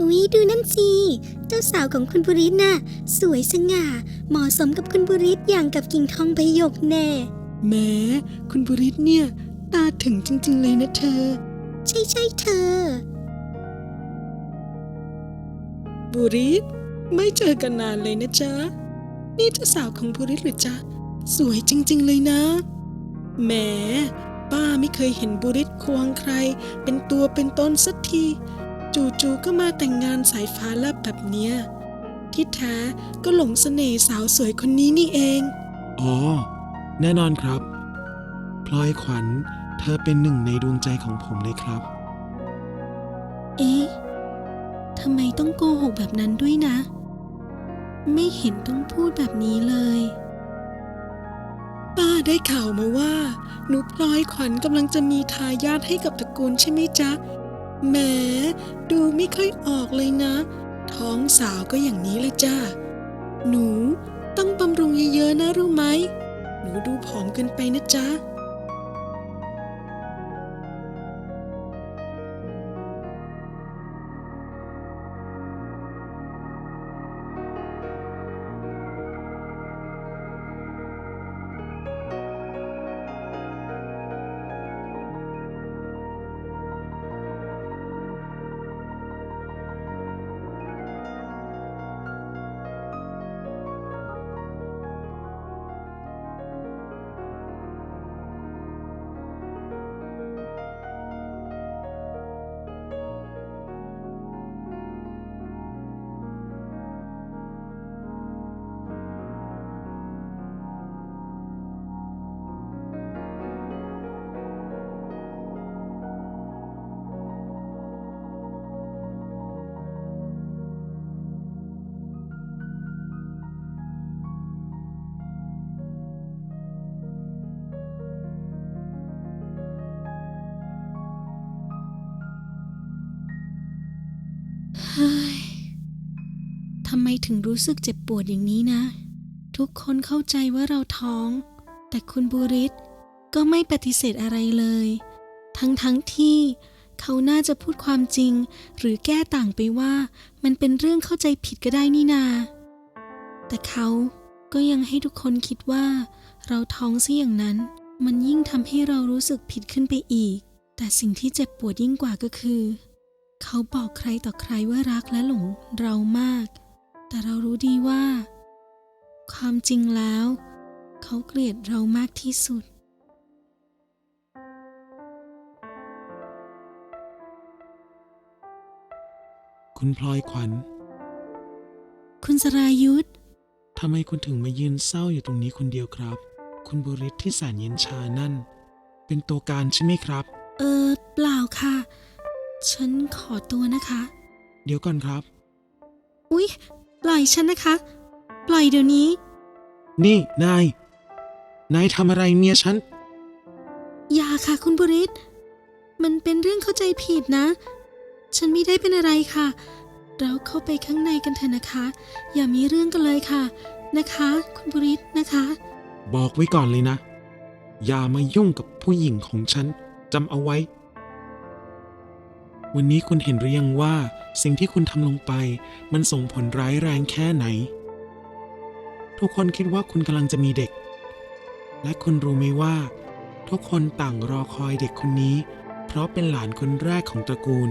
อุ๊ยดูนั่นสิเจ้าสาวของคุณบุริศน่ะ สวยสง่า เหมาะสมกับคุณบุริศอย่างกับกิ่งทองใบหยกแน่แหม้คุณบุริศเนี่ย ตาถึงจริง ๆ เลยนะเธอ ใช่ใช่ๆเธอ บุริศไม่เจอกันนานเลยนะจ๊ะ นี่เจ้าสาวของบุริศหรือจ๊ะ สวยจริง ๆ เลยนะ แหมป้าไม่เคยเห็นบุริศควงใคร เป็นตัวเป็นตนสักที จู่ๆก็มาแต่งงานสายฟ้าแลบแบบเนี้ยที่แท้ก็หลงเสน่ห์สาวสวยคนนี้นี่เอง อ๋อ แน่นอนครับ พลอยขวัญเธอเป็นหนึ่งในดวงใจของผมเลยครับ เอ๊ะทำไมต้องโกหกแบบนั้นด้วยนะ ไม่เห็นต้องพูดแบบนี้เลย ป้าได้ข่าวมาว่า หนูพลอยขวัญกำลังจะมีทายาทให้กับตระกูลใช่ไหมจ๊ะ แหมดูไม่ค่อยออกเลยนะ ท้องสาวก็อย่างนี้เลยจ้า หนูต้องบำรุงเยอะๆนะรู้ไหม หนูดูผอมเกินไปนะจ๊ะ ไมถึงรู้สึกเจ็บปวดอย่างนี้นะ ทุกคนเข้าใจว่าเราท้อง แต่คุณบุริศก็ไม่ปฏิเสธอะไรเลย ทั้งทั้งที่เขาน่าจะพูดความจริง หรือแก้ต่างไปว่ามันเป็นเรื่องเข้าใจผิดก็ได้นี่นา แต่เขาก็ยังให้ทุกคนคิดว่า เราท้องซะอย่างนั้น มันยิ่งทำให้เรารู้สึกผิดขึ้นไปอีก แต่สิ่งที่เจ็บปวดยิ่งกว่าก็คือ เขาบอกใครต่อใครว่ารักและหลงเรามาก แต่เรารู้ดีว่า ความจริงแล้ว เขาเกลียดเรามากที่สุด คุณพลอยขวัญ คุณสรายุทธทำไมคุณถึงมายืนเศร้าอยู่ตรงนี้คนเดียวครับ คุณบุริศที่แสนเย็นชานั่น เป็นตัวการใช่ไหมครับ เออ เปล่าค่ะ ฉันขอตัวนะคะ เดี๋ยวก่อนครับ อุ๊ย ปล่อยฉันนะคะ ปล่อยเดี๋ยวนี้ นี่นาย นายทำอะไรเมียฉัน อย่าค่ะคุณบุริศมันเป็นเรื่องเข้าใจผิดนะ ฉันไม่ได้เป็นอะไรค่ะ เราเข้าไปข้างในกันเถอะนะคะ อย่ามีเรื่องกันเลยค่ะ นะคะ คุณบุริศนะคะ บอกไว้ก่อนเลยนะ อย่ามายุ่งกับผู้หญิงของฉันจำเอาไว้ วันนี้คุณเห็นหรือยังว่าสิ่งที่คุณทำลงไป มันส่งผลร้ายแรงแค่ไหน ทุกคนคิดว่าคุณกำลังจะมีเด็ก และคุณรู้ไหมว่า ทุกคนต่างรอคอยเด็กคนนี้ เพราะเป็นหลานคนแรกของตระกูล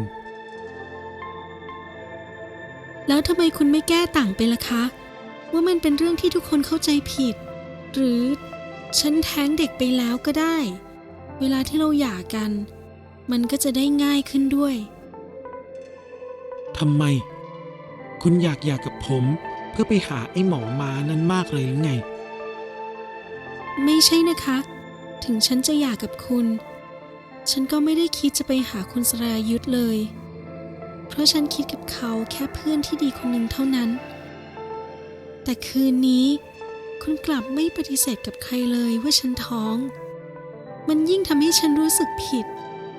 แล้วทำไมคุณไม่แก้ต่างไปล่ะคะ ว่ามันเป็นเรื่องที่ทุกคนเข้าใจผิด หรือฉันแท้งเด็กไปแล้วก็ได้ เวลาที่เราหย่ากัน มันก็จะได้ง่ายขึ้นด้วย ทำไม คุณอยากอยากกับผม เพื่อไปหาไอ้หมอมานั้นมากเลยหรือไง ไม่ใช่นะคะ ถึงฉันจะหย่ากับคุณ ฉันก็ไม่ได้คิดจะไปหาคุณสรายุทธเลย เพราะฉันคิดกับเขาแค่เพื่อนที่ดีคนหนึ่งเท่านั้น แต่คืนนี้ คุณกลับไม่ปฏิเสธกับใครเลยว่าฉันท้อง มันยิ่งทำให้ฉันรู้สึกผิด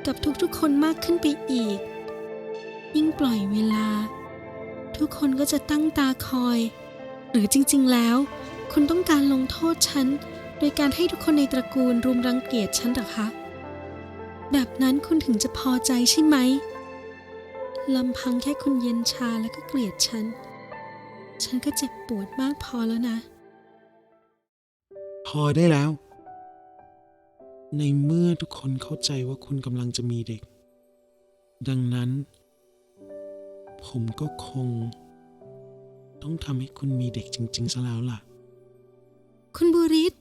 กับทุกๆคนมากขึ้นไปอีก ยิ่งปล่อยเวลา ทุกคนก็จะตั้งตาคอย หรือจริงๆแล้ว คุณต้องการลงโทษฉัน โดยการให้ทุกคนในตระกูลรุมรังเกียจฉันหรอคะ แบบนั้นคุณถึงจะพอใจใช่ไหมลำพังแค่คุณเย็นชาแล้วก็เกลียดฉัน ฉันก็เจ็บปวดมากพอแล้วนะ พอได้แล้ว ในเมื่อทุกคนเข้าใจว่าคุณกำลังจะมีเด็ก ดังนั้น ผมก็คง ต้องทำให้คุณมีเด็กจริง ๆ ซะแล้วล่ะ คุณบุริศ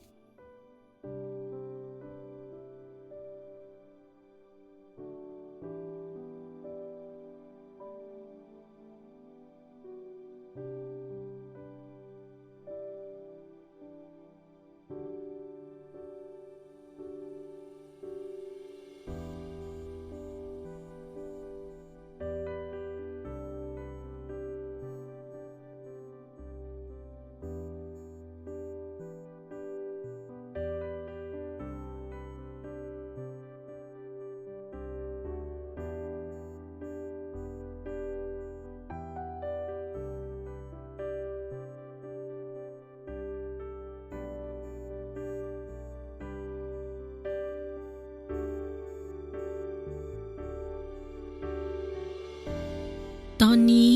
ตอนนี้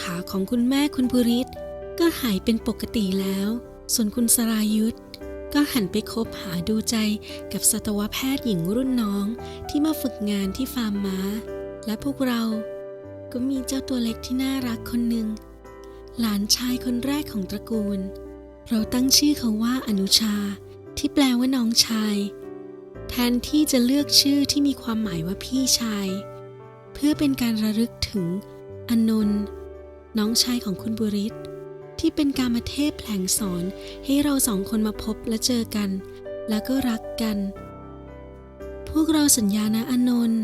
ขาของคุณแม่คุณบุริศก็หายเป็นปกติแล้ว ส่วนคุณสรายุทธก็หันไปคบหาดูใจกับสัตวแพทย์หญิงรุ่นน้องที่มาฝึกงานที่ฟาร์มม้า และพวกเราก็มีเจ้าตัวเล็กที่น่ารักคนหนึ่ง หลานชายคนแรกของตระกูล เราตั้งชื่อเขาว่าอนุชา ที่แปลว่าน้องชาย แทนที่จะเลือกชื่อที่มีความหมายว่าพี่ชาย เพื่อเป็นการระลึกถึง อนนท์น้องชายของคุณบุริศที่เป็นการมาเทพแผลงสอนให้เราสองคนมาพบและเจอกัน แล้วก็รักกัน พวกเราสัญญานะอนนท์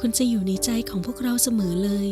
คุณจะอยู่ในใจของพวกเราเสมอเลย